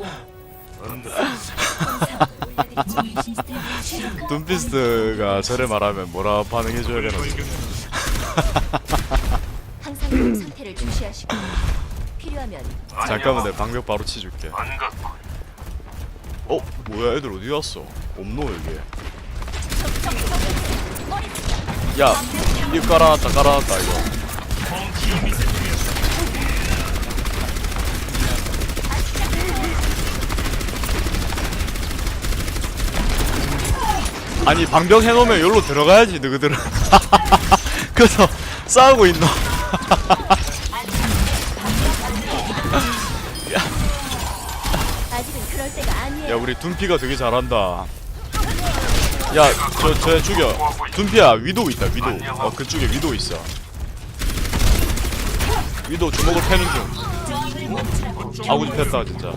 둠피스트가 저래 말하면 뭐라 반응해줘야 되나 항상 몸 상태를 필요하면 잠깐만 내 방벽 바로 치줄게 어? 뭐야 애들 어디 갔어? 없노 여기 야 이거 깔아놨다 깔아놨다 이거 아니 방벽 해놓으면 여기로 들어가야지 너희들은. 그래서 싸우고 있노. 야 우리 둔피가 되게 잘한다. 야저 저 죽여. 둔피야 위도우 있다 위도우. 어 그쪽에 위도우 있어. 위도우 주먹을 패는 중. 아구지 폈다 진짜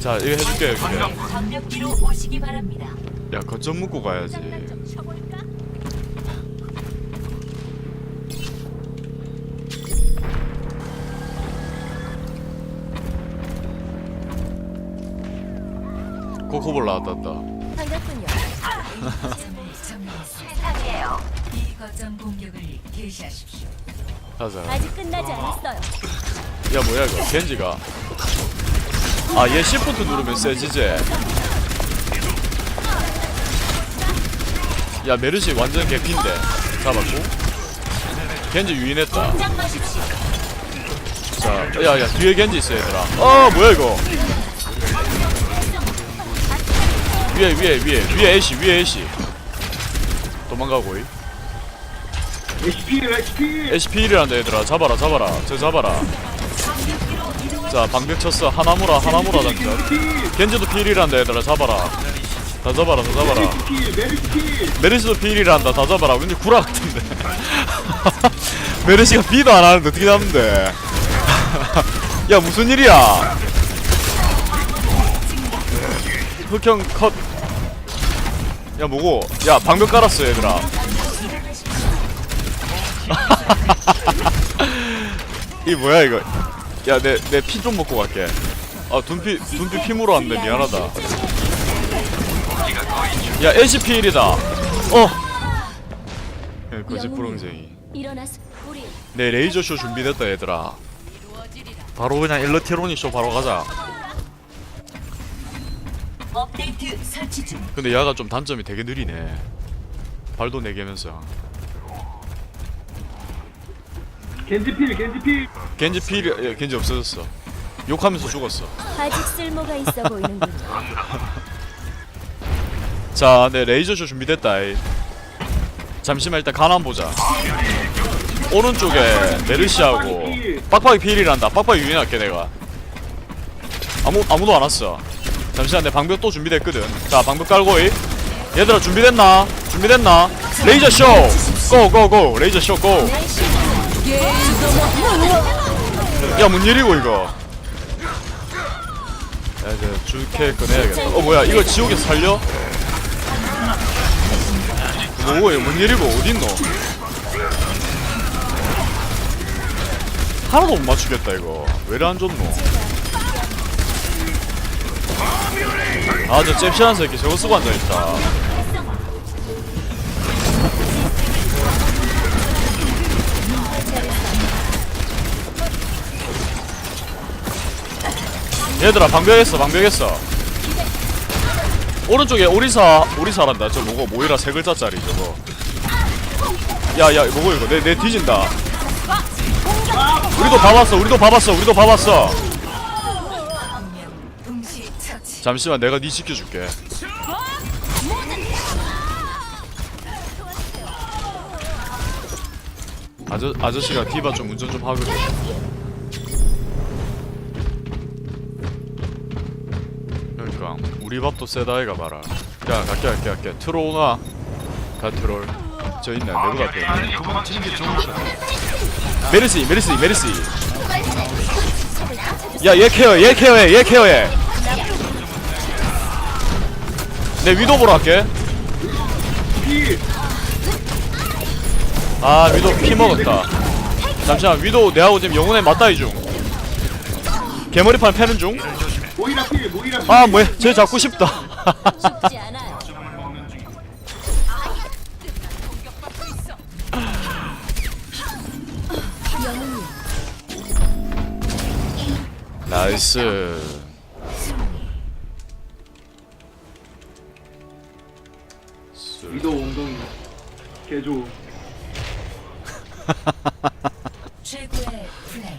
자 이거 해줄게 여기 방벽 뒤로 오시기 바랍니다. 야 거점 묶고 가야지 좀 쳐볼까? 코코볼 나왔다 다 반갑군요. 세상이에요. 이 거점 공격을 개시하십시오. 가자 아직 끝나지 않았어요. 야 뭐야 이거 겐지가 아 얘 시프트 누르면 세지지 야 메르시 완전 개피인데. 잡았고. 겐지 유인했다. 자 야 야 뒤에 겐지 있어 얘들아. 어 뭐야 이거? 위에 위에 위에. 위에 애쉬 위에 애쉬. 도망가고 이. HP HP 애쉬 필이란다 얘들아. 잡아라 잡아라. 저 잡아라 자 방벽 쳤어. 하나무라 하나무라 당겨 겐지도 필이란다 얘들아. 잡아라. 다 잡아라 다 잡아라. 메르시도 필이란다. 다 잡아라. 왠지 구라 같은데. 메르시가 비도 안 하는데 어떻게 잡는데? 야 무슨 일이야? 흑형 컷야 뭐고? 야 방벽 깔았어 얘들아. 이 뭐야 이거 야 내 내 피 좀 먹고 갈게. 아 둔피 둔피 피 물어왔는데 미안하다. 야 LCP1이다. 어. 야, 거짓 부렁쟁이. 일어나서 우리 내 레이저 쇼 준비됐다 얘들아. 바로 그냥 일러티로니 쇼 바로 가자. 업데이트 설치 중. 근데 야가 좀 단점이 되게 느리네. 발도 내개면서 겐지필 겐지필 겐지 필 야, 겐지 없어졌어 욕하면서 죽었어 아직 쓸모가 있어 보이는군요. 자, 네 레이저 쇼 준비됐다. 이. 잠시만 일단 가난 보자. 오른쪽에 메르시하고 빡빡이 필이란다. 빡빡이 유인할게 내가. 아무 아무도 안 왔어. 잠시만 내 방벽 또 준비됐거든. 자, 방벽 깔고 이. 얘들아 준비됐나? 준비됐나? 레이저 쇼. 고고 고. 레이저 쇼 고. 야, 뭔 일이고 이거? 야, 이제 줄캐 꺼내야겠다. 어 뭐야? 이거 지옥에서 살려? 뭐야 뭔 일이고 어딨노 하나도 못 맞추겠다 이거 왜이래 안 좋노 아 저 잽시한 새끼 저거 쓰고 앉아있다 얘들아 방벽했어 방벽했어. 오른쪽에 오리사 오리사란다. 저 뭐고 모이라 세 글자짜리 저거. 야야 뭐고 이거? 내 내 뒤진다. 우리도 봐봤어 우리도 봐봤어 우리도 봐봤어. 잠시만 내가 니 지켜줄게. 아저 아저씨가 디바 좀 운전 좀 하거든 우리 밥도 세다 이가 봐라. 야 갈게 갈게 갈게. 트로나 가 트롤. 저 있네 내부 앞에 메르시 메르시 메르시. 야 얘 케어 얘 케어해 얘 케어해. 내 위도 보러 갈게. 아 위도 피 먹었다. 잠시만 위도 내하고 지금 영혼의 맞다이 중. 개머리판 패는 중 모이라 필 모이라 필 아 뭐야 쟤 잡고 싶다 죽지 않아요. 영웅님, 나이스 위도 엉덩이 개조 최고의 플레이.